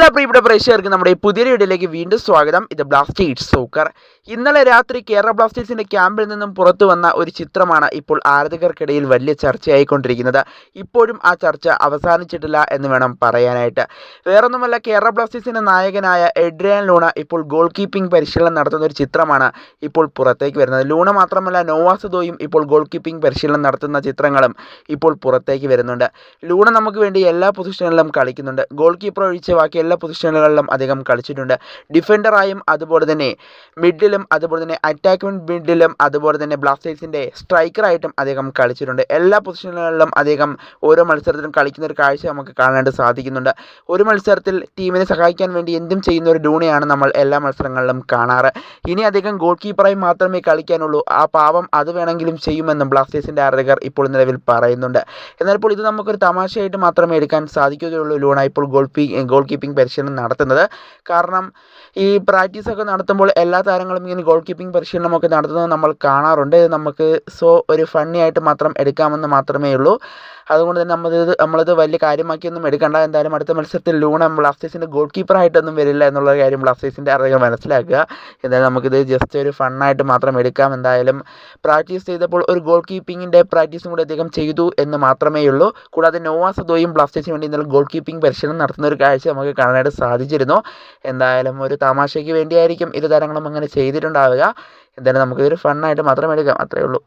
എല്ലാ പ്രിയപ്പെട്ട പ്രേക്ഷകർക്കും നമ്മുടെ പുതിയ വീഡിയോയിലേക്ക് വീണ്ടും സ്വാഗതം. ഇത് ബ്ലാസ്റ്റേഴ്സ് സോക്കർ ഇന്നലെ രാത്രി കേരള ബ്ലാസ്റ്റേഴ്സിന്റെ ക്യാമ്പിൽ നിന്നും പുറത്തു വന്ന ഒരു ചിത്രമാണ് ഇപ്പോൾ ആരാധകർക്കിടയിൽ വലിയ ചർച്ചയായിക്കൊണ്ടിരിക്കുന്നത്. ഇപ്പോഴും ആ ചർച്ച അവസാനിച്ചിട്ടില്ല എന്ന് വേണം പറയാനായിട്ട്. വേറൊന്നുമല്ല കേരള ബ്ലാസ്റ്റേഴ്സിന്റെ നായകനായ എഡ്രിയൻ ലൂണ ഇപ്പോൾ ഗോൾ കീപ്പിംഗ് പരിശീലനം നടത്തുന്ന ഒരു ചിത്രമാണ് ഇപ്പോൾ പുറത്തേക്ക് വരുന്നത്. ലൂണ മാത്രമല്ല നോവാസുദോയും ഇപ്പോൾ ഗോൾ കീപ്പിംഗ് പരിശീലനം നടത്തുന്ന ചിത്രങ്ങളും ഇപ്പോൾ പുറത്തേക്ക് വരുന്നുണ്ട്. ലൂണ നമുക്ക് വേണ്ടി എല്ലാ പൊസിഷനിലും കളിക്കുന്നുണ്ട്. ഗോൾ കീപ്പർ ഒഴിച്ച് ബാക്കി എല്ലാ പൊസിഷനുകളിലും അദ്ദേഹം കളിച്ചിട്ടുണ്ട്. ഡിഫൻഡറായും അതുപോലെ തന്നെ മിഡിലും അതുപോലെ തന്നെ അറ്റാക്ക്മെന്റ് മിഡിലും അതുപോലെ തന്നെ ബ്ലാസ്റ്റേഴ്സിന്റെ സ്ട്രൈക്കറായിട്ടും അദ്ദേഹം കളിച്ചിട്ടുണ്ട്. എല്ലാ പൊസിഷനുകളിലും അദ്ദേഹം ഓരോ മത്സരത്തിലും കളിക്കുന്ന ഒരു കാഴ്ച നമുക്ക് കാണാനായിട്ട് സാധിക്കുന്നുണ്ട്. ഒരു മത്സരത്തിൽ ടീമിനെ സഹായിക്കാൻ വേണ്ടി എന്തും ചെയ്യുന്ന ഒരു ഡൂണിയാണ് നമ്മൾ എല്ലാ മത്സരങ്ങളിലും കാണാറ്. ഇനി അദ്ദേഹം ഗോൾ കീപ്പറായി മാത്രമേ കളിക്കാനുള്ളൂ. ആ പാവം അത് വേണമെങ്കിലും ചെയ്യുമെന്നും ബ്ലാസ്റ്റേഴ്സിന്റെ ആരാധകർ ഇപ്പോൾ നിലവിൽ പറയുന്നുണ്ട്. എന്നാൽ ഇപ്പോൾ ഇത് നമുക്കൊരു തമാശയായിട്ട് മാത്രമേ എടുക്കാൻ സാധിക്കുകയുള്ളൂ ലൂണ. ഇപ്പോൾ ഗോൾ ഗോൾ കീപ്പിംഗ് പരിശീലനം നടത്തുന്നത്. കാരണം ഈ പ്രാക്ടീസൊക്കെ നടത്തുമ്പോൾ എല്ലാ താരങ്ങളും ഇങ്ങനെ ഗോൾ കീപ്പിംഗ് പരിശീലനമൊക്കെ നടത്തുന്നത് നമ്മൾ കാണാറുണ്ട്. നമുക്ക് സോ ഒരു ഫണ്ണി ആയിട്ട് മാത്രം എടുക്കാമെന്ന് മാത്രമേ ഉള്ളൂ. അതുകൊണ്ട് തന്നെ നമ്മളിത് നമ്മളിത് വലിയ കാര്യമാക്കിയൊന്നും എടുക്കണ്ട. എന്തായാലും അടുത്ത മത്സരത്തിൽ ലൂണ ബ്ലാസ്റ്റേഴ്സിന്റെ ഗോൾ കീപ്പറായിട്ടൊന്നും വരില്ല എന്നുള്ള കാര്യം ബ്ലാസ്റ്റേഴ്സിന്റെ ആളുകൾ മനസ്സിലാക്കുക. എന്തായാലും നമുക്കിത് ജസ്റ്റ് ഒരു ഫണ്ണായിട്ട് മാത്രം എടുക്കാം. എന്തായാലും പ്രാക്ടീസ് ചെയ്തപ്പോൾ ഒരു ഗോൾ കീപ്പിങ്ങിന്റെ പ്രാക്ടീസും കൂടി അദ്ദേഹം ചെയ്തു എന്ന് മാത്രമേ ഉള്ളൂ. കൂടാതെ നോവാ സദോയും ബ്ലാസ്റ്റേഴ്സിന് വേണ്ടി ഇന്നലെ ഗോൾ കീപ്പിംഗ് പരിശീലനം നടത്തുന്ന ഒരു കാഴ്ച നമുക്ക് കാണാനായിട്ട് സാധിച്ചിരുന്നു. എന്തായാലും ഒരു തമാശയ്ക്ക് വേണ്ടിയായിരിക്കും ഇത് താരങ്ങളും അങ്ങനെ ചെയ്തിട്ടുണ്ടാവുക. എന്തായാലും നമുക്കിതൊരു ഫണ്ണായിട്ട് മാത്രം എടുക്കാം. അത്രയേ ഉള്ളൂ.